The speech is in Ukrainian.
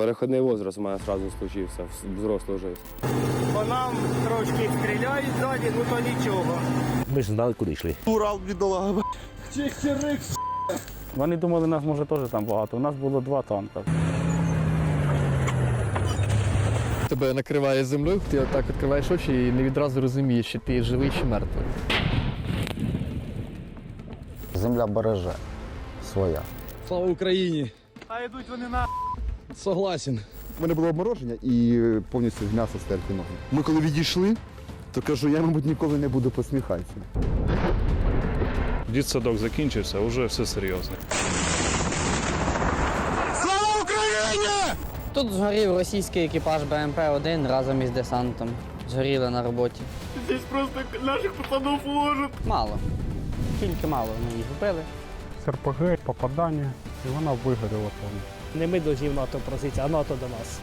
Переходний возраст у мене одразу случився, взрослу життя. По нам трошки стріляють ззаді, ну то нічого. Ми ж знали, куди йшли. Урал бідолага. Вони думали, нас може теж там багато. У нас було два танка. Тебе накриває землею, ти отак відкриваєш очі і не відразу розумієш, чи ти живий чи мертвий. Земля береже своя. Слава Україні! А йдуть вони на Согласен. У мене було обмороження і повністю з м'яса стерті ноги. Ми коли відійшли, то кажу, я, мабуть, ніколи не буду посміхатися. Дітсадок закінчився, вже все серйозно. Тут згорів російський екіпаж БМП-1 разом із десантом. Згоріли на роботі. Здесь просто наших пацанов ложат. Мало. Тільки мало ми їх вбили. З РПГ, попадання, і вона вигоріла повністю. Не ми до НАТО просить, а НАТО до нас.